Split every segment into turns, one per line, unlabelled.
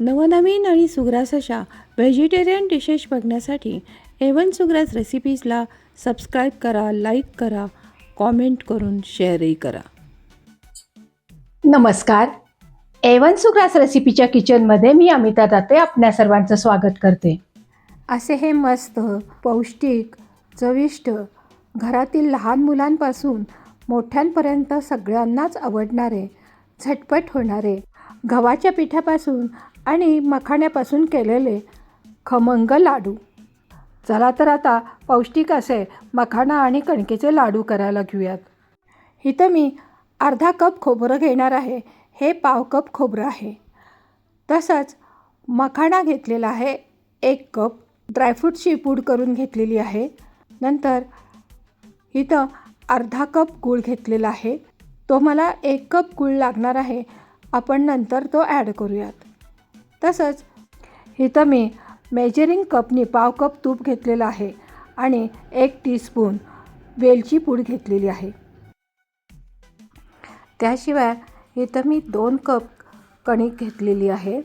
नवनवीन आणि सुग्रास अशा व्हेजिटेरियन डिशेस बघण्यासाठी एवन सुग्रास रेसिपीजला सबस्क्राईब करा लाईक करा कॉमेंट करून शेअरही करा.
नमस्कार. एवन सुग्रास रेसिपीच्या किचनमध्ये मी अमिता दाते आपल्या सर्वांचं स्वागत करते.
असे हे मस्त पौष्टिक चविष्ट घरातील लहान मुलांपासून मोठ्यांपर्यंत सगळ्यांनाच आवडणारे झटपट होणारे गव्हाच्या पिठापासून आणि मखाण्यापासून केलेले खमंग लाडू. चला तर आता पौष्टिक असे मखाणा आणि कणकेचे लाडू करायला घेऊयात. इथं मी अर्धा कप खोबरं घेणार आहे. हे पाव कप खोबरं आहे. तसंच मखाणा घेतलेला आहे एक कप. ड्रायफ्रूटची पूड करून घेतलेली आहे. नंतर इथं अर्धा कप गूळ घेतलेला आहे. तो मला एक कप गूळ लागणार आहे. आपण नंतर तो ॲड करूयात. तसंच इथं मी मेजरिंग कपनी पाव कप तूप घेतलेलं आहे आणि एक टीस्पून वेलची पूड घेतलेली आहे. त्याशिवाय इथं मी दोन कप कणिक घेतलेली आहे.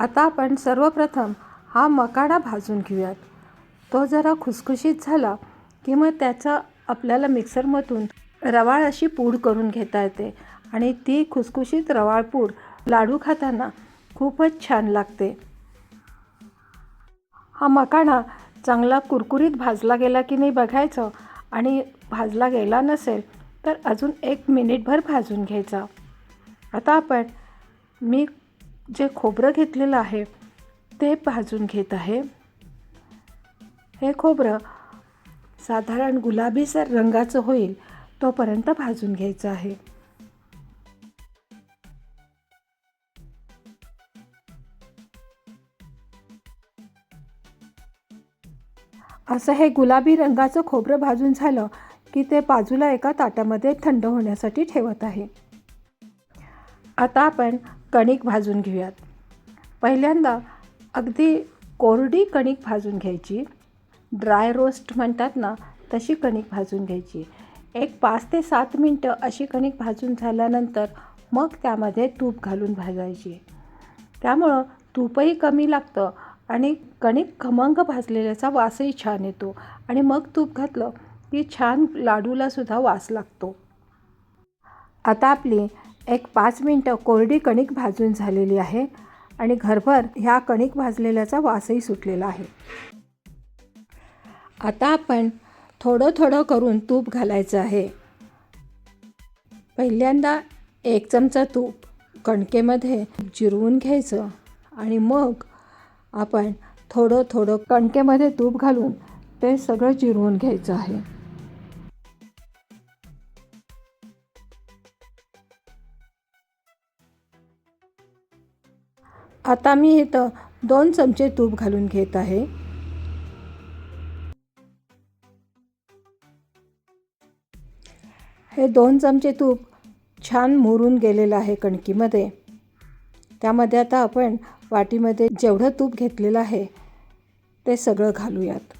आता आपण सर्वप्रथम हा मकाडा भाजून घेऊयात. तो जरा खुसखुशीत झाला की मग त्याचा आपल्याला मिक्सरमधून रवाळ अशी पूड करून घेता येते. आणि ती खुसखुशीत रवाळ पूड लाडू खाताना खूपच छान लागते. हा मकाणा चांगला कुरकुरीत भाजला गेला की नाही बघायचं? आणि भाजला गेला नसेल तर अजून एक मिनिटभर भाजून घ्यायचा. आता आपण मी जे खोबरं घेतलेलं आहे ते भाजून घेत आहे. हे खोबरं साधारण गुलाबीसर रंगाचं होईल तोपर्यंत भाजून घ्यायचं आहे. असं हे गुलाबी रंगाचं खोबरं भाजून झालं की ते बाजूला एका ताटामध्ये थंड होण्यासाठी ठेवत आहे. आता आपण कणिक भाजून घेऊयात. पहिल्यांदा अगदी कोरडी कणिक भाजून घ्यायची. ड्राय रोस्ट म्हणतात ना तशी कणिक भाजून घ्यायची. एक पाच ते सात मिनटं अशी कणिक भाजून झाल्यानंतर मग त्यामध्ये तूप घालून भाजायची. त्यामुळं तूपही कमी लागतं आणि कणिक खमंग भाजलेल्याचा वासही छान येतो. आणि मग तूप घातलं की छान लाडूलासुद्धा वास लागतो. आता आपली एक पाच मिनटं कोरडी कणिक भाजून झालेली आहे आणि घरभर ह्या कणिक भाजलेल्याचा वासही सुटलेला आहे. आता आपण थोडं थोडं करून तूप घालायचं आहे. पहिल्यांदा एक चमचा तूप कणकेमध्ये जिरवून घ्यायचं आणि मग आपण थोडं थोडं कणकेमध्ये तूप घालून ते सगळं जिरवून घ्यायचं आहे. आता मी इथं दोन चमचे तूप घालून घेत आहे. हे दोन चमचे तूप छान मुरून गेलेलं आहे कणकीमध्ये. त्यामध्ये आता आपण वाटीमध्ये जेवढं तूप घेतलेलं आहे ते सगळं घालूयात.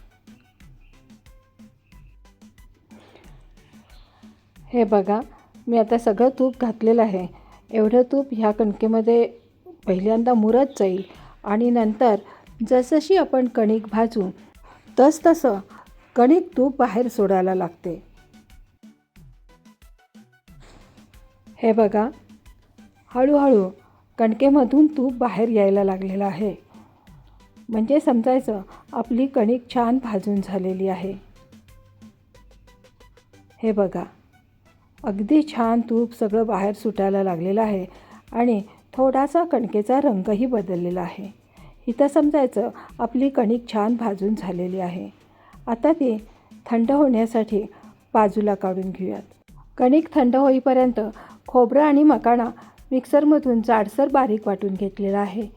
हे बघा मी आता सगळं तूप घातलेलं आहे. एवढं तूप ह्या कणकेमध्ये पहिल्यांदा मुरत जाईल आणि नंतर जसशी आपण कणिक भाजू तसतसं कणिक तूप बाहेर सोडायला लागते. हे बघा हळूहळू कणकेमधून तूप बाहेर यायला लागलेलं आहे. म्हणजे समजायचं आपली कणिक छान भाजून झालेली आहे. हे बघा अगदी छान तूप सगळं बाहेर सुटायला लागलेलं आहे आणि थोडासा कणकेचा रंगही बदललेला आहे. इथं समजायचं आपली कणिक छान भाजून झालेली आहे. आता ती थंड होण्यासाठी बाजूला काढून घेऊयात. कणिक थंड होईपर्यंत खोबरं आणि मकाणा मिक्सरमधून जाडसर बारीक वाटून घेतलेला आहे.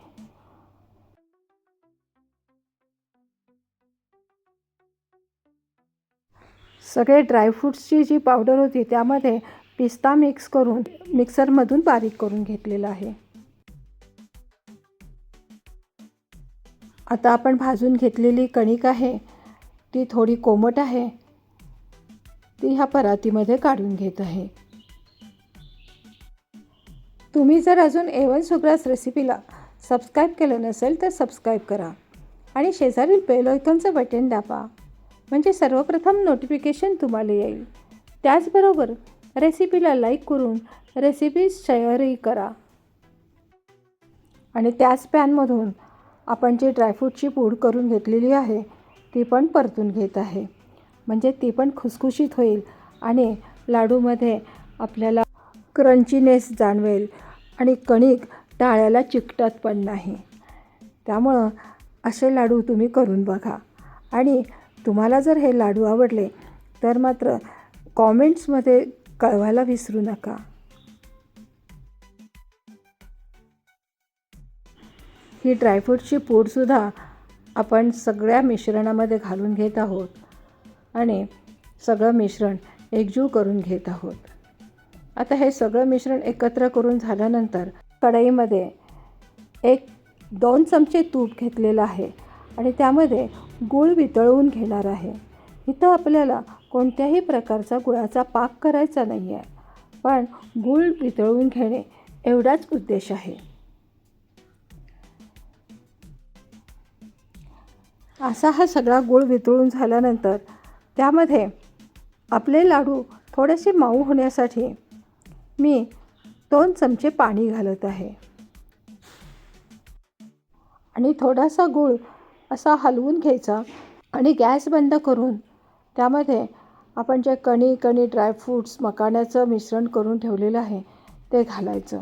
सगळे ड्रायफ्रूट्सची जी पावडर होती त्यामध्ये पिस्ता मिक्स करून मिक्सरमधून बारीक करून घेतलेला आहे. आता आपण भाजून घेतलेली कणिक आहे ती थोडी कोमट आहे ती ह्या परातीमध्ये काढून घेत आहे. तुम्ही जर अजून एवन सुग्रास रेसिपीला सबस्क्राईब केलं नसेल तर सबस्क्राईब करा. आणि शेजारील बेल आयकॉनचं बटन दाबा. म्हणजे सर्वप्रथम नोटिफिकेशन तुम्हाला येईल. त्याचबरोबर रेसिपीला लाईक करून रेसिपी शेअरही करा. आणि त्याच पॅनमधून आपण जी ड्रायफ्रूटची पूड करून घेतलेली आहे ती पण परतून घेत आहे. म्हणजे ती पण खुसखुशीत होईल आणि लाडूमध्ये आपल्याला क्रंचीनेस जाणवेल. आणि कणिक टाळ्याला चिकटत पण नाही. त्यामुळं असे लाडू तुम्ही करून बघा. आणि तुम्हाला जर हे लाडू आवडले तर मात्र कॉमेंट्समध्ये कळवायला विसरू नका. ही ड्रायफ्रूटची पूडसुद्धा आपण सगळ्या मिश्रणामध्ये घालून घेत आहोत. आणि सगळं मिश्रण एकजीव करून घेत आहोत. आता हे सगळं मिश्रण एकत्र करून झाल्यानंतर कढईमध्ये एक दोन चमचे तूप घेतलेलं आहे आणि त्यामध्ये गूळ वितळवून घेणार आहे. इथं आपल्याला कोणत्याही प्रकारचा गुळाचा पाक करायचा नाही आहे पण गूळ वितळवून घेणे एवढाच उद्देश आहे. असा हा सगळा गूळ वितळून झाल्यानंतर त्यामध्ये आपले लाडू थोडेसे मऊ होण्यासाठी मी दोन चमचे पाणी घालत आहे. आणि थोडासा गूळ असा हलवून घ्यायचा आणि गॅस बंद करून त्यामध्ये आपण जे कणी कणी ड्रायफ्रूट्स मकाण्याचं मिश्रण करून ठेवलेलं आहे ते घालायचं.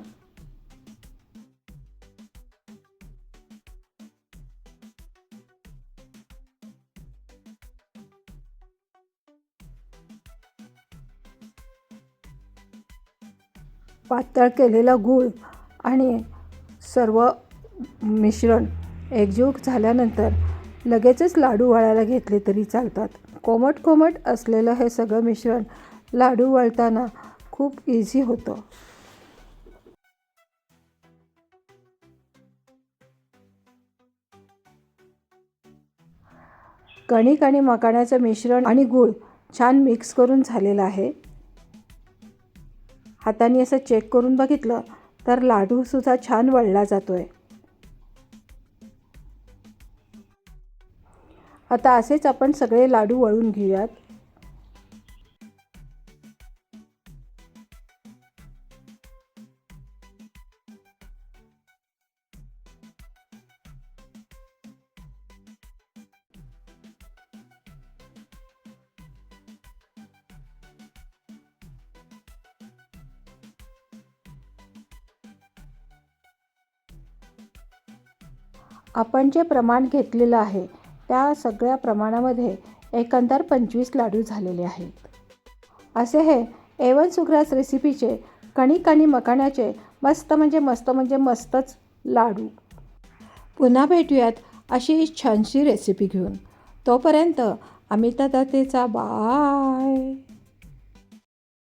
पातळ केलेला गूळ आणि सर्व मिश्रण एकजीव झाल्यानंतर लगेचच लाडू वळायला घेतले तरी चालतात. कोमट कोमट असलेलं हे सगळं मिश्रण लाडू वळताना खूप इझी होतं. कणिक आणि मकाण्याचं मिश्रण आणि गूळ छान मिक्स करून झालेलं आहे. हाताने असं चेक करून बघितलं तर लाडूसुद्धा छान वळला जातो आहे आता असेच आपण सगळे लाडू वळून घेऊयात. आपण जे प्रमाण घेतलेलं आहे त्या सगळ्या प्रमाणामध्ये एकंदर पंचवीस लाडू झालेले आहेत. असे हे एवन सुग्रास रेसिपीचे कणिक आणि मकाण्याचे मस्त म्हणजे मस्त म्हणजे मस्तच लाडू. पुन्हा भेटूयात अशी छानशी रेसिपी घेऊन. तोपर्यंत अमिता दत्तेचा बाय.